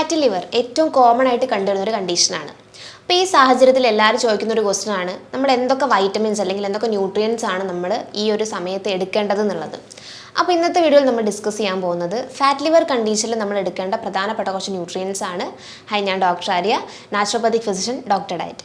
Fatty liver ഏറ്റവും common ആയിട്ട് കണ്ടുവരുന്ന ഒരു കണ്ടീഷനാണ് അപ്പോൾ ഈ സാഹചര്യത്തിൽ എല്ലാവരും ചോദിക്കുന്ന ഒരു ക്വസ്റ്റ്യൻ ആണ് നമ്മൾ എന്തൊക്കെ വൈറ്റമിൻസ് അല്ലെങ്കിൽ എന്തൊക്കെ ന്യൂട്രിയൻസ് ആണ് നമ്മൾ ഈ ഒരു സമയത്ത് എടുക്കേണ്ടത് എന്നുള്ളത്? അപ്പോൾ ഇന്നത്തെ വീഡിയോയിൽ നമ്മൾ ഡിസ്കസ് ചെയ്യാൻ പോകുന്നത് ഫാറ്റ് ലിവർ കണ്ടീഷനിൽ നമ്മൾ എടുക്കേണ്ട പ്രധാനപ്പെട്ട കുറച്ച് ന്യൂട്രിയൻസ് ആണ്. ഹൈ ഞാൻ doctor Arya naturopathic physician doctor diet.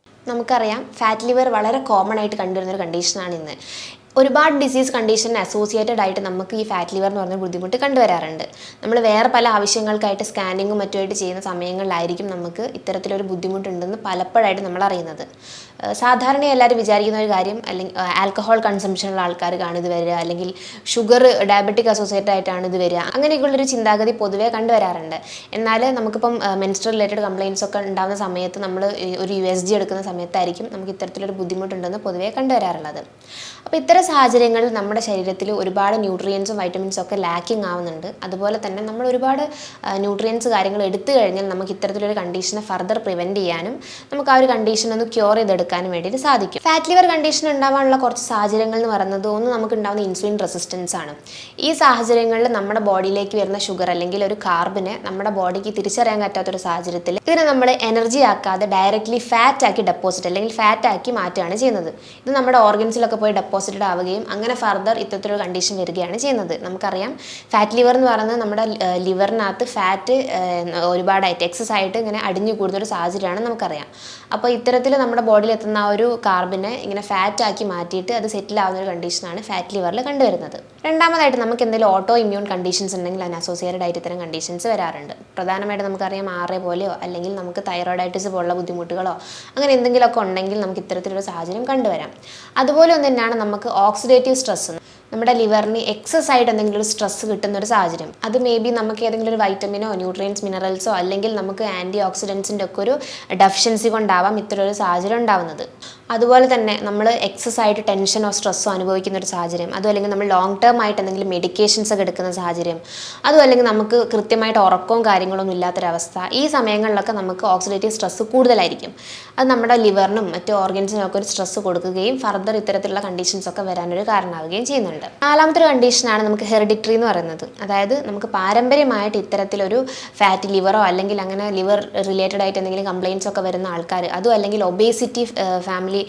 നമുക്കറിയാം ഫാറ്റ് ലിവർ വളരെ കോമൺ ആയിട്ട് കണ്ടുവരുന്ന ഒരു കണ്ടീഷനാണ് ഇന്ന്. ഒരുപാട് ഡിസീസ് കണ്ടീഷൻ അസോസിയേറ്റഡ് ആയിട്ട് നമുക്ക് ഈ ഫാറ്റ് ലിവർ എന്ന് പറഞ്ഞ ബുദ്ധിമുട്ട് കണ്ടുവരാറുണ്ട്. നമ്മൾ വേറെ പല ആവശ്യങ്ങൾക്കായിട്ട് സ്കാനിങ്ങും മറ്റുമായിട്ട് ചെയ്യുന്ന സമയങ്ങളിലായിരിക്കും നമുക്ക് ഇത്തരത്തിലൊരു ബുദ്ധിമുട്ടുണ്ടെന്ന് പലപ്പോഴായിട്ട് നമ്മൾ അറിയുന്നത്. സാധാരണ എല്ലാവരും വിചാരിക്കുന്ന ഒരു കാര്യം അല്ലെങ്കിൽ ആൽക്കഹോൾ കൺസംഷനുള്ള ആൾക്കാർ കാണിത് വരിക അല്ലെങ്കിൽ ഷുഗർ ഡയബറ്റിക് അസോസിയേറ്റഡ് ആയിട്ടാണ് ഇത് വരിക. അങ്ങനെയൊക്കെയുള്ളൊരു ചിന്താഗതി പൊതുവേ കണ്ടുവരാറുണ്ട്. എന്നാൽ നമുക്കിപ്പം മെൻസ്ട്രൽ റിലേറ്റഡ് കംപ്ലയിൻസ് ഒക്കെ ഉണ്ടാകുന്ന സമയത്ത് നമ്മൾ ഒരു യു എസ് ജി സമയത്തായിരിക്കും നമുക്ക് ഇത്തരത്തിലൊരു ബുദ്ധിമുട്ടുണ്ടെന്ന് പൊതുവേ കണ്ടുവരാറുള്ളത്. അപ്പോൾ ഇത്തരം സാഹചര്യങ്ങളിൽ നമ്മുടെ ശരീരത്തിൽ ഒരുപാട് ന്യൂട്രിയൻസും വൈറ്റമിൻസും ഒക്കെ ലാക്കിങ് ആവുന്നുണ്ട്. അതുപോലെ തന്നെ നമ്മൾ ഒരുപാട് ന്യൂട്രിയൻസ് കാര്യങ്ങൾ എടുത്തു കഴിഞ്ഞാൽ നമുക്ക് ഇത്തരത്തിലൊരു കണ്ടീഷനെ ഫർദർ പ്രിവെന്റ് ചെയ്യാനും നമുക്ക് ആ ഒരു കണ്ടീഷൻ ഒന്ന് ക്യൂർ ചെയ്തെടുക്കാനും വേണ്ടിയിട്ട് സാധിക്കും. ഫാറ്റ് ലിവർ കണ്ടീഷൻ ഉണ്ടാവാനുള്ള കുറച്ച് സാഹചര്യങ്ങൾ എന്ന് പറയുന്നത് ഒന്ന് നമുക്ക് ഉണ്ടാകുന്ന ഇൻസുലിൻ റെസിസ്റ്റൻസ് ആണ്. ഈ സാഹചര്യങ്ങളിൽ നമ്മുടെ ബോഡിയിലേക്ക് വരുന്ന ഷുഗർ അല്ലെങ്കിൽ ഒരു കാർബിനെ നമ്മുടെ ബോഡിക്ക് തിരിച്ചറിയാൻ പറ്റാത്തൊരു സാഹചര്യത്തിൽ ഇതിനെ നമ്മൾ എനർജി ആക്കാതെ ഡയറക്റ്റ്ലി ഫാറ്റ് ആക്കി ഡെപ്പോസിറ്റ് അല്ലെങ്കിൽ ഫാറ്റ് ആക്കി മാറ്റുകയാണ് ചെയ്യുന്നത്. ഇത് നമ്മുടെ ഓർഗൻസിലൊക്കെ പോയി ഡെപ്പോസിറ്റഡ് ആവുകയും അങ്ങനെ ഫർദർ ഇത്തരത്തിലൊരു കണ്ടീഷൻ വരികയാണ് ചെയ്യുന്നത്. നമുക്കറിയാം ഫാറ്റ് ലിവർ എന്ന് പറയുന്നത് നമ്മുടെ ലിവറിനകത്ത് ഫാറ്റ് ഒരുപാടായിട്ട് എക്സസ് ആയിട്ട് ഇങ്ങനെ അടിഞ്ഞു കൂടുന്ന ഒരു സാഹചര്യമാണ് നമുക്കറിയാം. അപ്പോൾ ഇത്തരത്തിൽ നമ്മുടെ ബോഡിയിൽ എത്തുന്ന ആ ഒരു കാർബിനെ ഇങ്ങനെ ഫാറ്റ് ആക്കി മാറ്റിയിട്ട് അത് സെറ്റിൽ ആവുന്ന ഒരു കണ്ടീഷനാണ് ഫാറ്റ് ലിവറിൽ കണ്ടുവരുന്നത്. രണ്ടാമതായിട്ട് നമുക്ക് എന്തെങ്കിലും ഓട്ടോ ഇമ്മ്യൂൺ കണ്ടീഷൻസ് ഉണ്ടെങ്കിൽ അതിന് അസോസിയേറ്റഡ് ആയിട്ട് ഇത്തരം കണ്ടീഷൻസ് വരാറുണ്ട്. പ്രധാനമായിട്ട് നമുക്കറിയാം ആറേ പോലെയോ അല്ലെങ്കിൽ നമുക്ക് തൈറോയിഡൈറ്റിസ് പോലുള്ള ബുദ്ധിമുട്ടുകളോ അങ്ങനെ എന്തെങ്കിലുമൊക്കെ ഉണ്ടെങ്കിൽ നമുക്ക് ഇത്തരത്തിലൊരു സാഹചര്യം കണ്ടുവരാം. അതുപോലെ ഒന്ന് തന്നെയാണ് നമുക്ക് ഓക്സിഡേറ്റീവ് സ്ട്രെസ് നമ്മുടെ ലിവറിന് എക്സസ് ആയിട്ട് എന്തെങ്കിലും ഒരു സ്ട്രെസ് കിട്ടുന്ന ഒരു സാഹചര്യം. അത് മേ ബി നമുക്ക് ഏതെങ്കിലും ഒരു വൈറ്റമിനോ ന്യൂട്രിയൻസ് മിനറൽസോ അല്ലെങ്കിൽ നമുക്ക് ആന്റി ഓക്സിഡൻസിന്റെ ഒക്കെ ഒരു ഡെഫിഷ്യൻസി കൊണ്ടാവാം ഇത്തരം ഒരു സാഹചര്യം ഉണ്ടാവുന്നത്. അതുപോലെ തന്നെ നമ്മൾ എക്സസ് ആയിട്ട് ടെൻഷനോ സ്ട്രെസ്സോ അനുഭവിക്കുന്ന ഒരു സാഹചര്യം. അതും അല്ലെങ്കിൽ നമ്മൾ ലോങ് ടേം ആയിട്ട് എന്തെങ്കിലും മെഡിക്കേഷൻസ് ഒക്കെ എടുക്കുന്ന സാഹചര്യം. അതും അല്ലെങ്കിൽ നമുക്ക് കൃത്യമായിട്ട് ഉറക്കവും കാര്യങ്ങളൊന്നും ഇല്ലാത്തൊരവസ്ഥ ഈ സമയങ്ങളിലൊക്കെ നമുക്ക് ഓക്സിഡേറ്റീവ് സ്ട്രെസ്സ് കൂടുതലായിരിക്കും. അത് നമ്മുടെ ലിവറിനും മറ്റു ഓർഗൻസിനും ഒക്കെ ഒരു സ്ട്രെസ് കൊടുക്കുകയും ഫർദർ ഇത്തരത്തിലുള്ള കണ്ടീഷൻസ് ഒക്കെ വരാനൊരു കാരണമാവുകയും ചെയ്യുന്നുണ്ട്. നാലാമത്തെ ഒരു കണ്ടീഷനാണ് നമുക്ക് ഹെറിഡിറ്ററി എന്ന് പറയുന്നത്. അതായത് നമുക്ക് പാരമ്പര്യമായിട്ട് ഇത്തരത്തിലൊരു ഫാറ്റ് ലിവറോ അല്ലെങ്കിൽ അങ്ങനെ ലിവർ റിലേറ്റഡ് ആയിട്ട് എന്തെങ്കിലും കംപ്ലയിൻസ് ഒക്കെ വരുന്ന ആൾക്കാർ അതും അല്ലെങ്കിൽ ഒബേസിറ്റി ഫാമിലി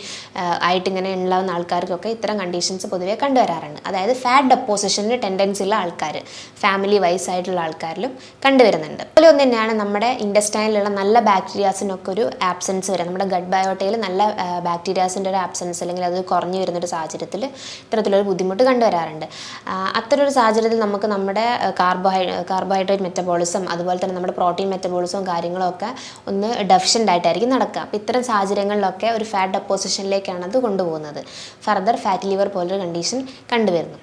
ആയിട്ട് ഇങ്ങനെ ഉള്ള ആൾക്കാർക്കൊക്കെ ഇത്തരം കണ്ടീഷൻസ് പൊതുവേ കണ്ടുവരാറുണ്ട്. അതായത് ഫാറ്റ് ഡെപ്പോസിഷന് ടെൻഡൻസി ഉള്ള ആൾക്കാർ ഫാമിലി വൈസ് ആയിട്ടുള്ള ആൾക്കാരിലും കണ്ടുവരുന്നുണ്ട്. അതുപോലെ ഒന്ന് തന്നെയാണ് നമ്മുടെ ഇൻഡസ്റ്റൈനിലുള്ള നല്ല ബാക്ടീരിയാസിനൊക്കെ ഒരു ആബ്സെൻസ് വരിക നമ്മുടെ ഗഡ് ബയോട്ടയിൽ നല്ല ബാക്ടീരിയാസിന്റെ ഒരു ആബ്സെൻസ് അല്ലെങ്കിൽ അത് കുറഞ്ഞു വരുന്നൊരു സാഹചര്യത്തിൽ ഇത്തരത്തിലൊരു ബുദ്ധിമുട്ട് കണ്ടുവരാറുണ്ട്. വരാറുണ്ട് അത്തരമൊരു സാഹചര്യത്തിൽ നമുക്ക് നമ്മുടെ കാർബോഹൈ കാർബോഹൈഡ്രേറ്റ് മെറ്റബോളിസം അതുപോലെ തന്നെ നമ്മുടെ പ്രോട്ടീൻ മെറ്റബോളിസവും കാര്യങ്ങളൊക്കെ ഒന്ന് ഡെഫിഷ്യന്റ് ആയിട്ടായിരിക്കും നടക്കുക. അപ്പോൾ ഇത്തരം സാഹചര്യങ്ങളിലൊക്കെ ഒരു ഫാറ്റ് ഡെപ്പോസിഷനിലേക്കാണ് അത് കൊണ്ടുപോകുന്നത്. ഫർദർ ഫാറ്റ് ലിവർ പോലൊരു കണ്ടീഷൻ കണ്ടുവരുന്നു.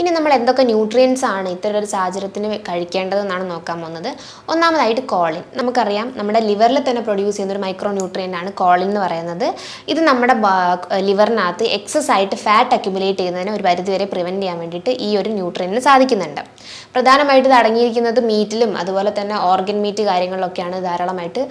ഇനി നമ്മൾ എന്തൊക്കെ ന്യൂട്രിയൻസ് ആണ് ഇത്തരം ഒരു സാഹചര്യത്തിന് കഴിക്കേണ്ടതെന്നാണ് നോക്കാൻ പോകുന്നത്. ഒന്നാമതായിട്ട് കോളിൻ നമുക്കറിയാം നമ്മുടെ ലിവറിൽ തന്നെ പ്രൊഡ്യൂസ് ചെയ്യുന്ന ഒരു മൈക്രോ ന്യൂട്രിയന്റ് ആണ് കോളിൻ എന്ന് പറയുന്നത്. ഇത് നമ്മുടെ ലിവറിനകത്ത് എക്സസ് ആയിട്ട് ഫാറ്റ് അക്യുമുലേറ്റ് ചെയ്യുന്നതിന് ഒരു പരിധിവരെ പ്രിവെന്റ് ചെയ്യാൻ വേണ്ടിയിട്ട് ഈ ഒരു ന്യൂട്രിയന്റിന് സാധിക്കുന്നുണ്ട്. പ്രധാനമായിട്ട് ഇത് അടങ്ങിയിരിക്കുന്നത് മീറ്റിലും അതുപോലെ തന്നെ ഓർഗൻ മീറ്റ് കാര്യങ്ങളിലൊക്കെയാണ് ധാരാളമായിട്ട്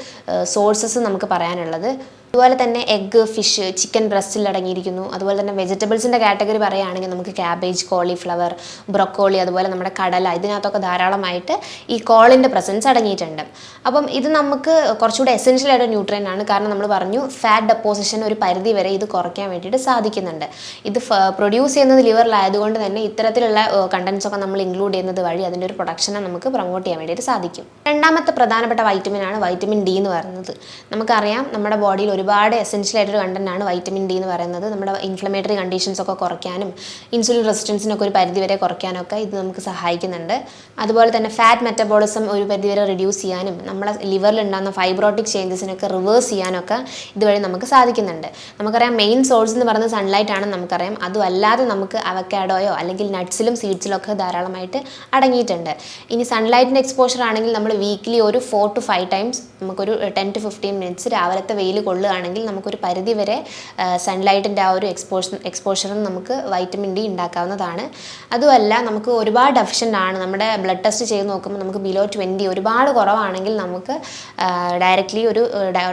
സോഴ്സസ് നമുക്ക് പറയാനുള്ളത്. അതുപോലെ തന്നെ എഗ്ഗ് ഫിഷ് ചിക്കൻ ബ്രസ്റ്റിൽ അടങ്ങിയിരിക്കുന്നു. അതുപോലെ തന്നെ വെജിറ്റബിൾസിന്റെ കാറ്റഗറി പറയുകയാണെങ്കിൽ നമുക്ക് ക്യാബേജ് കോളിഫ്ലവർ ബ്രൊക്കോളി അതുപോലെ നമ്മുടെ കടല ഇതിനകത്തൊക്കെ ധാരാളമായിട്ട് ഈ കോളിന്റെ പ്രസൻസ് അടങ്ങിയിട്ടുണ്ട്. അപ്പം ഇത് നമുക്ക് കുറച്ചുകൂടെ എസെൻഷ്യൽ ആയിട്ട് ന്യൂട്രിയൻ ആണ്. കാരണം നമ്മൾ പറഞ്ഞു ഫാറ്റ് ഡെപ്പോസിഷൻ ഒരു പരിധി വരെ ഇത് കുറയ്ക്കാൻ വേണ്ടിയിട്ട് സാധിക്കുന്നുണ്ട്. ഇത് പ്രൊഡ്യൂസ് ചെയ്യുന്നത് ലിവറിലായതുകൊണ്ട് തന്നെ ഇത്തരത്തിലുള്ള കണ്ടൻസ് ഒക്കെ നമ്മൾ ഇൻക്ലൂഡ് ചെയ്യുന്നത് വഴി അതിന്റെ ഒരു പ്രൊഡക്ഷനെ നമുക്ക് പ്രൊമോട്ട് ചെയ്യാൻ വേണ്ടിയിട്ട് സാധിക്കും. രണ്ടാമത്തെ പ്രധാനപ്പെട്ട വൈറ്റമിൻ ആണ് വൈറ്റമിൻ ഡി എന്ന് പറയുന്നത്. നമുക്കറിയാം നമ്മുടെ ബോഡിയിൽ ഒരുപാട് ഒരുപാട് എസെൻഷ്യൽ ആയിട്ടൊരു കണ്ടന്റ് ആണ് വൈറ്റമിൻ ഡി എന്ന് പറയുന്നത്. നമ്മുടെ ഇൻഫ്ലമേറ്ററി കണ്ടീഷൻസ് ഒക്കെ കുറയ്ക്കാനും ഇൻസുലിൻ റെസിസ്റ്റൻസിനൊക്കെ ഒരു പരിധിവരെ കുറയ്ക്കാനൊക്കെ ഇത് നമുക്ക് സഹായിക്കുന്നുണ്ട്. അതുപോലെ തന്നെ ഫാറ്റ് മെറ്റബോളിസം ഒരു പരിധിവരെ റിഡ്യൂസ് ചെയ്യാനും നമ്മുടെ ലിവറിൽ ഉണ്ടാകുന്ന ഫൈബ്രോട്ടിക് ചേഞ്ചസിനൊക്കെ റിവേഴ്സ് ചെയ്യാനൊക്കെ ഇതുവഴി നമുക്ക് സാധിക്കുന്നുണ്ട്. നമുക്കറിയാം മെയിൻ സോഴ്സ് എന്ന് പറയുന്നത് സൺലൈറ്റ് ആണെന്ന് നമുക്കറിയാം. അതുമല്ലാതെ നമുക്ക് അവക്കാഡോയോ അല്ലെങ്കിൽ നട്ട്സിലും സീഡ്സിലും ഒക്കെ ധാരാളമായിട്ട് അടങ്ങിയിട്ടുണ്ട്. ഇനി സൺലൈറ്റിന്റെ എക്സ്പോഷർ ആണെങ്കിൽ നമ്മൾ വീക്ക്ലി ഒരു ഫോർ ടു ഫൈവ് ടൈംസ് നമുക്കൊരു ടെൻ ടു ഫിഫ്റ്റീൻ മിനിറ്റ്സ് രാവിലത്തെ വെയിൽ കൊള്ളുകയാണെങ്കിൽ നമുക്കൊരു പരിധി വരെ സൺലൈറ്റിന്റെ ആ ഒരു എക്സ്പോഷർ എക്സ്പോഷറും നമുക്ക് വൈറ്റമിൻ ഡി ഉണ്ടാക്കാവുന്നതാണ്. അതുമല്ല നമുക്ക് ഒരുപാട് ഡെഫിഷ്യന്റ് ആണ്. നമ്മുടെ ബ്ലഡ് ടെസ്റ്റ് ചെയ്ത് നോക്കുമ്പോൾ നമുക്ക് ബിലോ ട്വന്റി ഒരുപാട് കുറവാണെങ്കിൽ നമുക്ക് ഡയറക്റ്റ്ലി ഒരു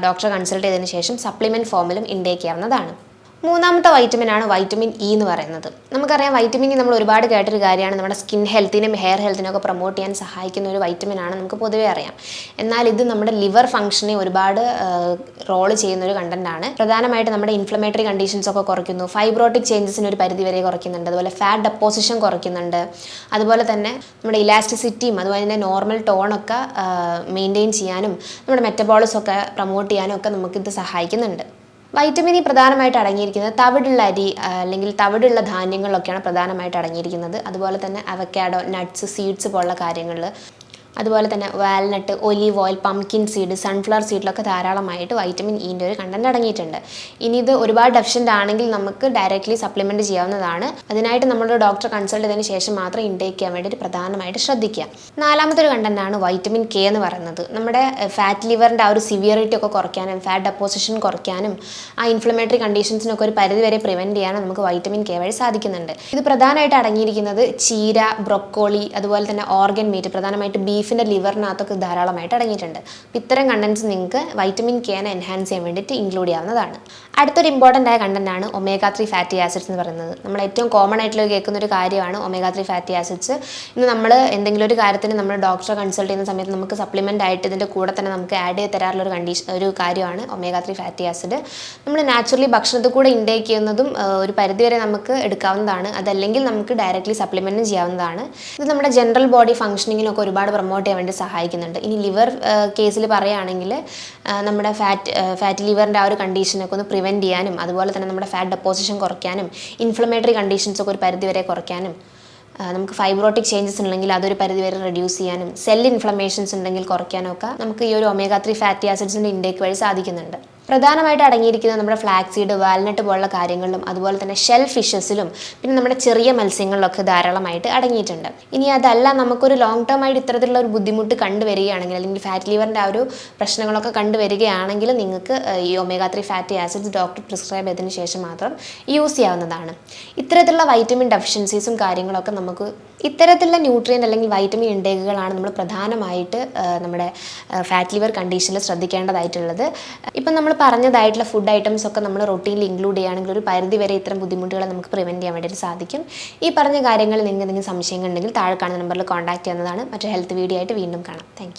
ഡോക്ടറെ കൺസൾട്ട് ചെയ്തതിന് ശേഷം സപ്ലിമെന്റ് ഫോമിലും ഇൻടേക്ക് ചെയ്യാവുന്നതാണ്. മൂന്നാമത്തെ വൈറ്റമിൻ ആണ് വൈറ്റമിൻ ഇ എന്ന് പറയുന്നത്. നമുക്കറിയാം വൈറ്റമിൻ ഇ നമ്മൾ ഒരുപാട് കേട്ടൊരു കാര്യമാണ്. നമ്മുടെ സ്കിൻ ഹെൽത്തിനും ഹെയർ ഹെൽത്തിനും ഒക്കെ പ്രൊമോട്ട് ചെയ്യാൻ സഹായിക്കുന്ന ഒരു വൈറ്റമിൻ ആണ് നമുക്ക് പൊതുവേ അറിയാം. എന്നാൽ ഇത് നമ്മുടെ ലിവർ ഫംഗ്ഷനെ ഒരുപാട് റോൾ ചെയ്യുന്ന ഒരു കണ്ടന്റ് ആണ്. പ്രധാനമായിട്ട് നമ്മുടെ ഇൻഫ്ലമേറ്ററി കണ്ടീഷൻസ് ഒക്കെ കുറയ്ക്കുന്നു. ഫൈബ്രോട്ടിക് ചേഞ്ചസിന് ഒരു പരിധി വരെ കുറയ്ക്കുന്നുണ്ട്. അതുപോലെ ഫാറ്റ് ഡെപ്പോസിഷൻ കുറയ്ക്കുന്നുണ്ട്. അതുപോലെ തന്നെ നമ്മുടെ ഇലാസ്റ്റിസിറ്റിയും അതുപോലെ തന്നെ നോർമൽ ടോണൊക്കെ മെയിന്റെയിൻ ചെയ്യാനും നമ്മുടെ മെറ്റബോളിസം ഒക്കെ പ്രൊമോട്ട് ചെയ്യാനും ഒക്കെ നമുക്കിത് സഹായിക്കുന്നുണ്ട്. വൈറ്റമിൻ ഇ പ്രധാനമായിട്ട് അടങ്ങിയിരിക്കുന്നത് തവിടുള്ള അരി അല്ലെങ്കിൽ തവിടുള്ള ധാന്യങ്ങളിലൊക്കെയാണ് പ്രധാനമായിട്ട് അടങ്ങിയിരിക്കുന്നത്. അതുപോലെ തന്നെ അവക്കാഡോ നട്ട്സ് സീഡ്സ് പോലുള്ള കാര്യങ്ങളിൽ അതുപോലെ തന്നെ walnut olive oil pumpkin seed sunflower സീഡിലൊക്കെ ധാരാളമായിട്ട് വൈറ്റമിൻ ഇന്റെ ഒരു കണ്ടന്റ് അടങ്ങിയിട്ടുണ്ട്. ഇനി ഇത് ഒരുപാട് ഡെഫിഷ്യന്റ് ആണെങ്കിൽ നമുക്ക് ഡയറക്റ്റ്ലി സപ്ലിമെന്റ് ചെയ്യാവുന്നതാണ്. അതിനായിട്ട് നമ്മളൊരു ഡോക്ടറെ കൺസൾട്ട് ചെയ്തതിന് ശേഷം മാത്രം ഇൻടേക്ക് ചെയ്യാൻ വേണ്ടിയിട്ട് പ്രധാനമായിട്ട് ശ്രദ്ധിക്കുക. നാലാമത്തെ ഒരു കണ്ടന്റാണ് വൈറ്റമിൻ കെ എന്ന് പറയുന്നത്. നമ്മുടെ ഫാറ്റ് ലിവറിന്റെ ആ ഒരു സിവിയറിറ്റി ഒക്കെ കുറയ്ക്കാനും ഫാറ്റ് ഡെപ്പോസിഷൻ കുറയ്ക്കാനും ആ ഇൻഫ്ലമേറ്ററി കണ്ടീഷൻസിനൊക്കെ ഒരു പരിധി വരെ പ്രിവെന്റ് ചെയ്യാനും നമുക്ക് വൈറ്റമിൻ കെ വഴി സാധിക്കുന്നുണ്ട്. ഇത് പ്രധാനമായിട്ട് അടങ്ങിയിരിക്കുന്നത് ചീര ബ്രൊക്കോളി അതുപോലെ തന്നെ ഓർഗൻ മീറ്റ് പ്രധാനമായിട്ട് ബീഫിന്റെ ലിവറിനകത്തൊക്കെ ധാരാളമായിട്ട് അടങ്ങിയിട്ടുണ്ട്. ഇത്തരം കണ്ടൻസ് നിങ്ങൾക്ക് വൈറ്റമിൻ കെനെ എൻഹാൻസ് ചെയ്യാൻ വേണ്ടിയിട്ട് ഇൻക്ലൂഡ് ചെയ്യാവുന്നതാണ്. അടുത്തൊരു ഇമ്പോർട്ടന്റ് ആയ കണ്ടന്റ് ആണ് ഒമേഗ ത്രീ ഫാറ്റി ആസിഡ്സ് എന്ന് പറയുന്നത്. നമ്മൾ ഏറ്റവും കോമൺ ആയിട്ടുള്ള കേൾക്കുന്ന ഒരു കാര്യമാണ് ഒമേഗ ത്രീ ഫാറ്റി ആസിഡ്സ് ഇന്ന് നമ്മൾ എന്തെങ്കിലും ഒരു കാര്യത്തിന് നമ്മൾ ഡോക്ടറെ കൺസൾട്ട് ചെയ്യുന്ന സമയത്ത് നമുക്ക് സപ്ലിമെന്റ് ആയിട്ട് ഇതിന്റെ കൂടെ തന്നെ നമുക്ക് ആഡ് ചെയ്ത് തരാറുള്ള ഒരു കണ്ടീഷൻ ഒരു കാര്യമാണ് ഒമേഗ ത്രീ ഫാറ്റി ആസിഡ് നമ്മൾ നാച്ചുറലി ഭക്ഷണത്തിൽ കൂടെ ഇൻടേക്ക് ചെയ്യുന്നതും ഒരു പരിധിവരെ നമുക്ക് എടുക്കാവുന്നതാണ്. അതല്ലെങ്കിൽ നമുക്ക് ഡയറക്റ്റ്ലി സപ്ലിമെന്റും ചെയ്യാവുന്നതാണ്. ഇത് നമ്മുടെ ജനറൽ ബോഡി ഫംഗ്ഷനിങ്ങിനൊക്കെ ഒരുപാട് പ്രൊമോട്ട് ചെയ്യാൻ വേണ്ടി സഹായിക്കുന്നുണ്ട്. ഇനി ലിവർ കേസിൽ പറയുകയാണെങ്കിൽ നമ്മുടെ ഫാറ്റ് ഫാറ്റ് ലിവറിന്റെ ആ ഒരു കണ്ടീഷനൊക്കെ ഒന്ന് പ്രിവെന്റ് ചെയ്യാനും അതുപോലെ തന്നെ നമ്മുടെ ഫാറ്റ് ഡെപ്പോസിഷൻ കുറയ്ക്കാനും ഇൻഫ്ലമേറ്ററി കണ്ടീഷൻസൊക്കെ ഒരു പരിധി വരെ കുറയ്ക്കാനും നമുക്ക് ഫൈബ്രോട്ടിക് ചേഞ്ചസ് ഉണ്ടെങ്കിൽ അതൊരു പരിധി വരെ റെഡ്യൂസ് ചെയ്യാനും സെൽ ഇൻഫ്ലമേഷൻസ് ഉണ്ടെങ്കിൽ കുറയ്ക്കാനും ഒക്കെ നമുക്ക് ഈ ഒരു ഒമേഗ ത്രീ ഫാറ്റി ആസിഡ്സിന്റെ ഇൻടേക്ക് വഴി സാധിക്കുന്നുണ്ട്. പ്രധാനമായിട്ട് അടങ്ങിയിരിക്കുന്നത് നമ്മുടെ ഫ്ലാക്സീഡ് സീഡ് വാൽനട്ട് പോലുള്ള കാര്യങ്ങളിലും അതുപോലെ തന്നെ ഷെൽ ഫിഷസിലും പിന്നെ നമ്മുടെ ചെറിയ മത്സ്യങ്ങളിലൊക്കെ ധാരാളമായിട്ട് അടങ്ങിയിട്ടുണ്ട്. ഇനി അതല്ല നമുക്കൊരു ലോങ് ടേം ആയിട്ട് ഇത്തരത്തിലുള്ള ഒരു ബുദ്ധിമുട്ട് കണ്ടുവരികയാണെങ്കിൽ അല്ലെങ്കിൽ ഫാറ്റ് ലിവറിന്റെ ആ ഒരു പ്രശ്നങ്ങളൊക്കെ കണ്ടുവരികയാണെങ്കിൽ നിങ്ങൾക്ക് ഈ omega three fatty acids doctor prescribe ചെയ്തതിന് ശേഷം മാത്രം യൂസ് ചെയ്യാവുന്നതാണ്. ഇത്തരത്തിലുള്ള വൈറ്റമിൻ ഡെഫിഷ്യൻസീസും കാര്യങ്ങളൊക്കെ നമുക്ക് ഇത്തരത്തിലുള്ള ന്യൂട്രിയൻ അല്ലെങ്കിൽ വൈറ്റമിൻ ഇൻടേക്കുകളാണ് നമ്മൾ പ്രധാനമായിട്ട് നമ്മുടെ ഫാറ്റ് ലിവർ കണ്ടീഷനിൽ ശ്രദ്ധിക്കേണ്ടതായിട്ടുള്ളത്. ഇപ്പം നമ്മൾ പറഞ്ഞതായിട്ടുള്ള ഫുഡ് ഐറ്റംസ് ഒക്കെ നമ്മൾ റൊട്ടീനിൽ ഇൻക്ലൂഡ് ചെയ്യുകയാണെങ്കിൽ ഒരു പരിധി വരെ ഇത്തരം ബുദ്ധിമുട്ടുകളെ നമുക്ക് പ്രിവെന്റ് ചെയ്യാൻ വേണ്ടിയിട്ട് സാധിക്കും. ഈ പറഞ്ഞ കാര്യങ്ങളിൽ നിങ്ങൾക്ക് എന്തെങ്കിലും സംശയങ്ങൾ ഉണ്ടെങ്കിൽ താഴെ കാണുന്ന നമ്പറിൽ കോൺടാക്ട് ചെയ്യുന്നതാണ്. മറ്റൊരു ഹെൽത്ത് വീഡിയോ ആയിട്ട് വീണ്ടും കാണാം. താങ്ക്